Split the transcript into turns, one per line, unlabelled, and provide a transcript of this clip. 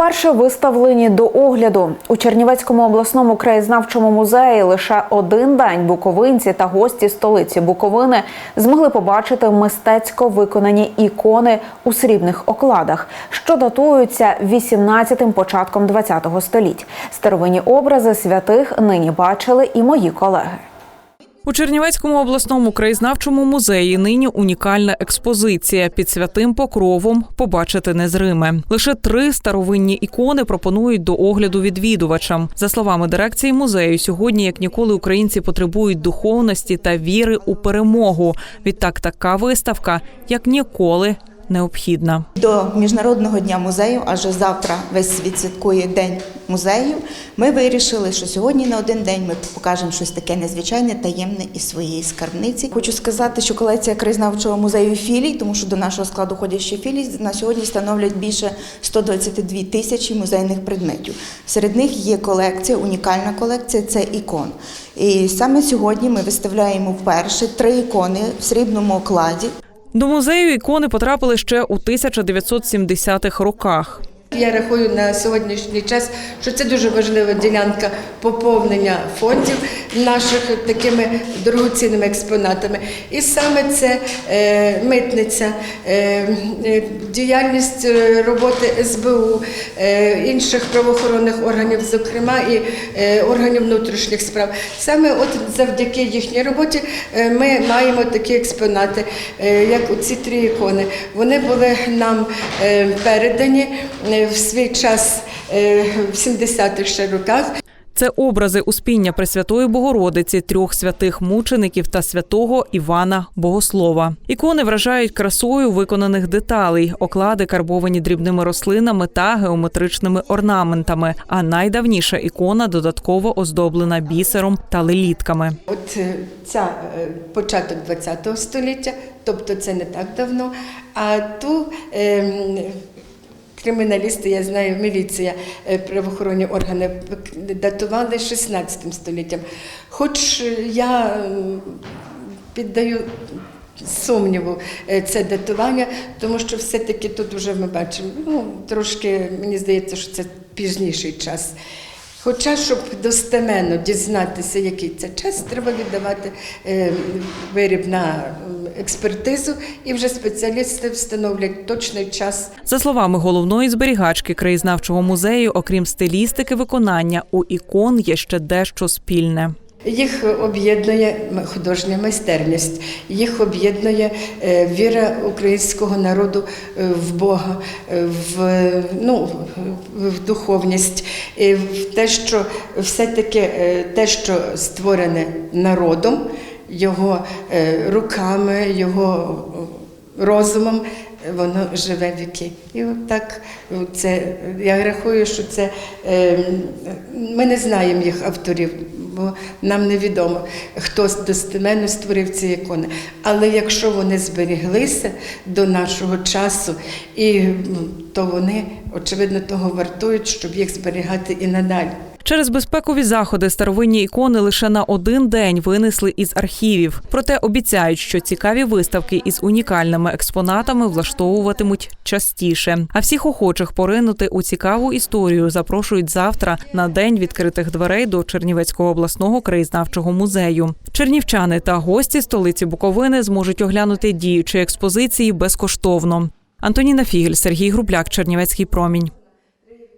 Вперше виставлені до огляду у Чернівецькому обласному краєзнавчому музеї лише один день буковинці та гості столиці Буковини змогли побачити мистецько виконані ікони у срібних окладах, що датуються 18-тим початком 20-го століть. Старовинні образи святих нині бачили і мої колеги.
У Чернівецькому обласному краєзнавчому музеї нині унікальна експозиція під святим покровом побачити незриме. Лише три старовинні ікони пропонують до огляду відвідувачам. За словами дирекції музею, сьогодні як ніколи українці потребують духовності та віри у перемогу. Відтак така виставка як ніколи необхідна.
До Міжнародного дня музею, адже завтра весь світ святкує День музею. Ми вирішили, що сьогодні на один день ми покажемо щось таке незвичайне, таємне із своєї скарбниці. Хочу сказати, що колекція краєзнавчого музею філій, тому що до нашого складу ходять ще філії, на сьогодні становлять більше 122 тисячі музейних предметів. Серед них є колекція, унікальна колекція це ікон. І саме сьогодні ми виставляємо вперше три ікони в срібному окладі.
До музею ікони потрапили ще у 1970-х роках.
Я рахую на сьогоднішній час, що це дуже важлива ділянка поповнення фондів наших такими дорогоцінними експонатами. І саме це е, митниця, е, е, діяльність е, роботи СБУ, е, інших правоохоронних органів, зокрема і е, органів внутрішніх справ. Саме от завдяки їхній роботі е, ми маємо такі експонати, е, як оці три ікони. Вони були нам е, передані в свій час е, в 70-х ще роках.
Це образи Успіння Пресвятої Богородиці, трьох святих мучеників та святого Івана Богослова. Ікони вражають красою виконаних деталей, оклади карбовані дрібними рослинами та геометричними орнаментами. А найдавніша ікона додатково оздоблена бісером та лелітками.
От е, ця е, початок ХХ століття, тобто це не так давно. А ту ем, криміналісти, я знаю, міліція, е, правоохоронні органи датували 16 століттям. Хоч е, я піддаю сумніву е, це датування, тому що все-таки тут вже ми бачимо, ну, трошки, мені здається, що це пізніший час. Хоча, щоб достеменно дізнатися, який це час, треба віддавати виріб на експертизу, і вже спеціалісти встановлять точний час.
За словами головної зберігачки краєзнавчого музею, окрім стилістики виконання, у ікон є ще дещо спільне.
Їх об'єднує художня майстерність, їх об'єднує е, віра українського народу е, в Бога, е, в, ну, в духовність, і в те, що все-таки те, що створене народом, його е, руками, його розумом. Воно живе віки. І от так це я рахую, що це е, ми не знаємо їх авторів, бо нам невідомо, хто достеменно створив ці ікони. Але якщо вони зберіглися до нашого часу, і ну, то вони очевидно того вартують, щоб їх зберігати і надалі.
Через безпекові заходи старовинні ікони лише на один день винесли із архівів. Проте обіцяють, що цікаві виставки із унікальними експонатами влаштовуватимуть частіше. А всіх охочих поринути у цікаву історію запрошують завтра на день відкритих дверей до Чернівецького обласного краєзнавчого музею. Чернівчани та гості столиці Буковини зможуть оглянути діючі експозиції безкоштовно. Антоніна Фігель, Сергій Грубляк, Чернівецький промінь.